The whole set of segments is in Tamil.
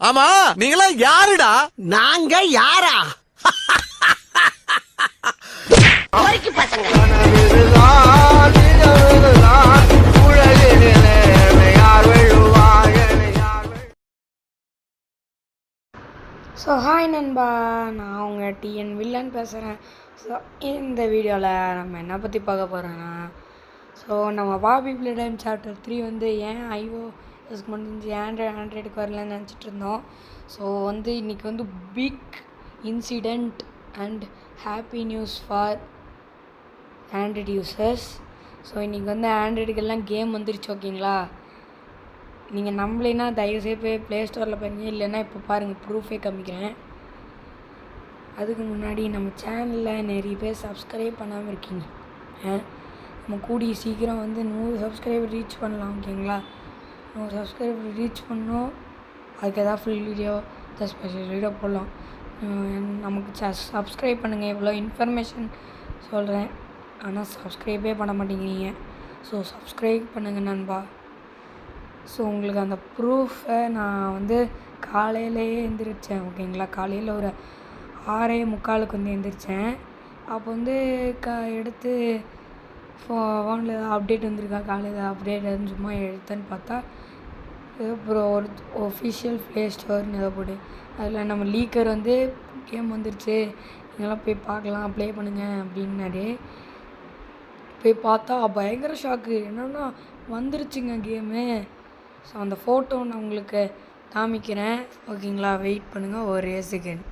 ஆமா நீங்களாம் யாருடா? நாங்க யாரா? ஸோ ஹாய் நண்பா. நான் உங்கள் டிஎன் வில்லன் பேசுகிறேன் ஸோ இந்த வீடியோவில் நம்ம என்ன பற்றி பார்க்க போகிறோன்னா ஸோ நம்ம பாபி பிளேடன் சாப்டர் த்ரீ வந்து ஏன் ஐஓ இதுக்கு முடிஞ்சு ஆண்ட்ராய்டு ஆண்ட்ராய்டுக்கு வரலன்னு நினச்சிட்டு இருந்தோம். ஸோ வந்து இன்றைக்கி வந்து big incident and happy news for Android users so இன்றைக்கி வந்து ஆண்ட்ராய்டுக்கெல்லாம் கேம் வந்துருச்சு ஓகேங்களா நீங்கள் நம்பலைன்னா தயவுசெய்து போய் ப்ளே ஸ்டோரில் பாருங்க. இல்லைன்னா இப்போ பாருங்கள் ப்ரூஃபே காமிக்கிறேன். அதுக்கு முன்னாடி நம்ம சேனலில் நிறைய பேர் சப்ஸ்கிரைப் பண்ணாமல் இருக்கீங்க. ஆ? நம்ம கூடிய சீக்கிரம் வந்து நூறு சப்ஸ்கிரைபர் ரீச் பண்ணலாம் ஓகேங்களா நூறு சப்ஸ்கிரைபர் ரீச் பண்ணோம் அதுக்கு எதாவது full video just special video போடலாம். நமக்கு சப்ஸ்கிரைப் பண்ணுங்கள் இவ்வளோ இன்ஃபர்மேஷன் சொல்கிறேன் ஆனால் சப்ஸ்கிரைபே பண்ண மாட்டேங்கிறீங்க. ஸோ சப்ஸ்கிரைப் பண்ணுங்கள் நண்பா. ஸோ உங்களுக்கு அந்த ப்ரூஃபை நான் வந்து காலையிலேயே எழுந்திரிச்சேன் ஓகேங்களா காலையில் ஒரு ஆறே முக்காலுக்கு வந்து எழுந்திரிச்சேன் அப்போ வந்து க எடுத்து ஃபோ ஃபோனில் ஏதாவது அப்டேட் வந்திருக்கா? காலையில் அப்டேட் சும்மா எடுத்தேன்னு பார்த்தா ஏதோ அப்புறம் ஒரு ஒஃபிஷியல் ப்ளே ஸ்டோர்னு ஏதோ போட்டு அதில் நம்ம லீக்கர் வந்து கேம் வந்துருச்சு. நீங்களாம் போய் பார்க்கலாம் ப்ளே பண்ணுங்கள் அப்படின்னாரு. போய் பார்த்தா பயங்கர ஷாக்கு என்னென்னா வந்துருச்சுங்க கேமு ஸோ அந்த ஃபோட்டோ நான் உங்களுக்கு காமிக்கிறேன். ஓகேங்களா வெயிட் பண்ணுங்கள் ஒரே செகண்ட்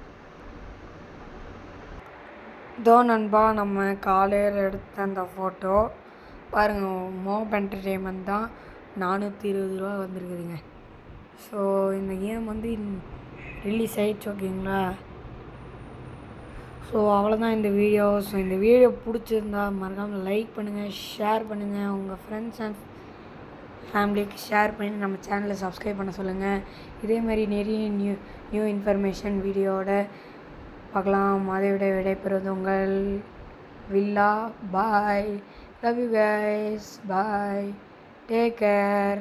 தோ நண்பா நம்ம காலையில் எடுத்த அந்த ஃபோட்டோ பாருங்கள் மோப் என்டர்டெயின்மெண்ட் தான் நானூற்றி இருபது ரூபா வந்திருக்குதுங்க. ஸோ இந்த கேம் வந்து ரிலீஸ் ஆகிடுச்சு ஓகேங்களா ஸோ அவ்வளோதான் இந்த வீடியோ ஸோ இந்த வீடியோ பிடிச்சிருந்தா மறக்காமல் லைக் பண்ணுங்கள் ஷேர் பண்ணுங்கள் உங்கள் ஃப்ரெண்ட்ஸ் அண்ட் ஃபேமிலிக்கு ஷேர் பண்ணி நம்ம சேனலை சப்ஸ்கிரைப் பண்ண சொல்லுங்கள் இதே மாதிரி நிறைய நியூ நியூ இன்ஃபர்மேஷன் வீடியோவோட பார்க்கலாம். மாதவிட விடை விடைபெறுவது உங்கள் villa. Bye love you guys bye take care